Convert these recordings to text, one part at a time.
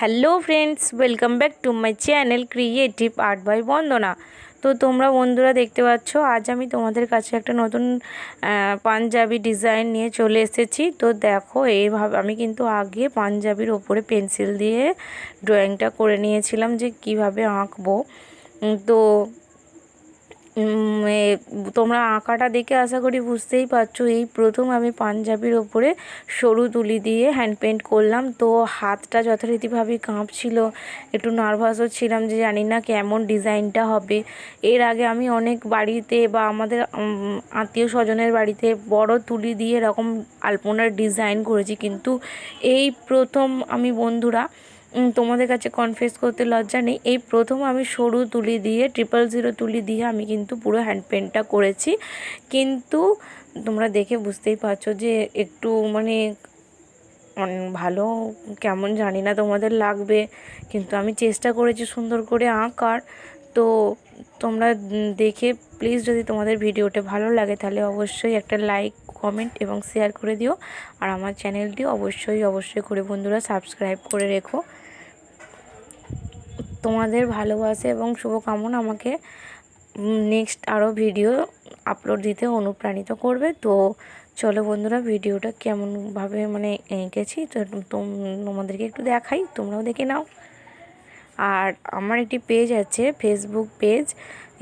Hello friends, welcome back to my channel creative art by Bandana. তো তোমরা বন্ধুরা দেখতে পাচ্ছ, আজ আমি তোমাদের কাছে একটা নতুন পাঞ্জাবি ডিজাইন নিয়ে চলে এসেছি। তো দেখো, এইভাবে আমি কিন্তু আগে পাঞ্জাবির ওপরে পেন্সিল দিয়ে ড্রয়িংটা করে নিয়েছিলাম যে কীভাবে আঁকবো। তো তোমরা আঁকাটা দেখে আশা করি বুঝতেই পারছ, এই প্রথম আমি পাঞ্জাবির ওপরে সরু তুলি দিয়ে হ্যান্ড পেন্ট করলাম। তো হাতটা যথারীতিভাবে কাঁপছিল, একটু নার্ভাসও ছিলাম যে জানি না কেমন ডিজাইনটা হবে। এর আগে আমি অনেক বাড়িতে বা আমাদের আত্মীয় স্বজনের বাড়িতে বড় তুলি দিয়ে এরকম আলপনার ডিজাইন করেছি, কিন্তু এই প্রথম আমি বন্ধুরা তোমাদের কাছে কনফেস করতে লজ্জা নেই। এই প্রথম আমি সরু তুলি দিয়ে ট্রিপল জিরো তুলি দিয়ে আমি কিন্তু পুরো হ্যান্ড পেন্টটা করেছি। কিন্তু তোমরা দেখে বুঝতেই পারছ যে একটু মানে ভালো কেমন জানি না তোমাদের লাগবে। কিন্তু আমি চেষ্টা করেছি সুন্দর করে আঁকার। তো তোমরা দেখে প্লিজ যদি তোমাদের ভিডিওটা ভালো লাগে তাহলে অবশ্যই একটা লাইক কমেন্ট এবং শেয়ার করে দিও। আর আমার চ্যানেলটি অবশ্যই অবশ্যই করে বন্ধুরা সাবস্ক্রাইব করে রেখো। তোমাদের ভালোবাসা এবং শুভকামনা আমাকে নেক্সট আরও ভিডিও আপলোড দিতে অনুপ্রাণিত করবে। তো চলো বন্ধুরা, ভিডিওটা কেমনভাবে মানে এঁকেছি, তো তোম- তোমাদেরকে একটু দেখাই, তোমরাও দেখে নাও। আর আমার একটি পেজ আছে ফেসবুক পেজ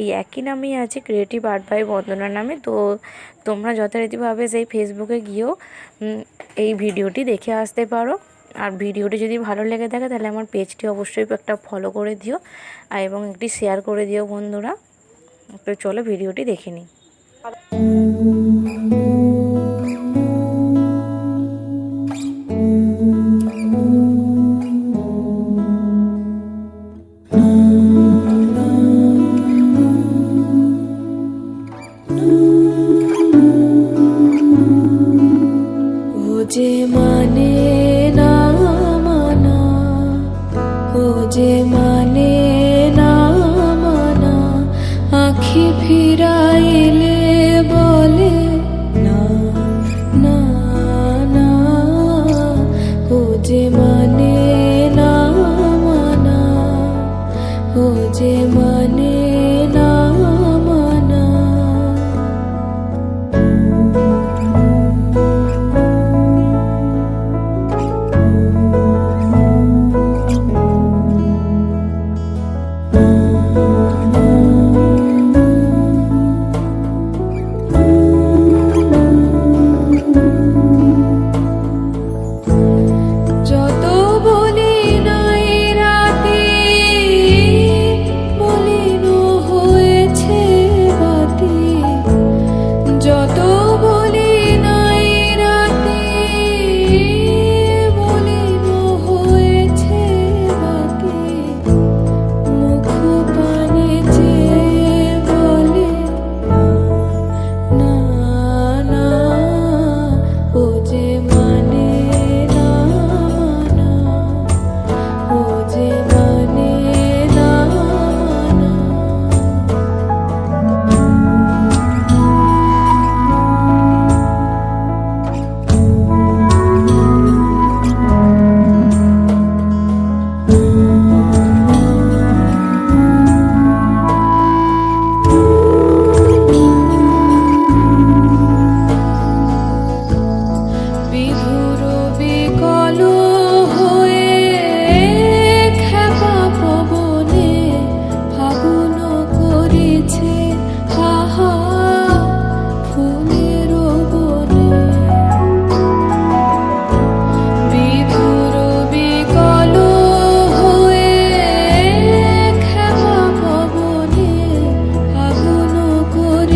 এই একই নামেই আছে ক্রিয়েটিভ আর্ট বাই বন্দনা নামে। তো তোমরা যথারীতিভাবে সেই ফেসবুকে গিয়েও এই ভিডিওটি দেখে আসতে পারো। আর ভিডিওটি যদি ভালো লেগে থাকে, তাহলে আমার পেজটি অবশ্যই একটা ফলো করে দিও এবং একটি শেয়ার করে দিও বন্ধুরা। তো চলো ভিডিওটি দেখে নিই। আখি ফিরাইলে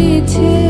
মিছে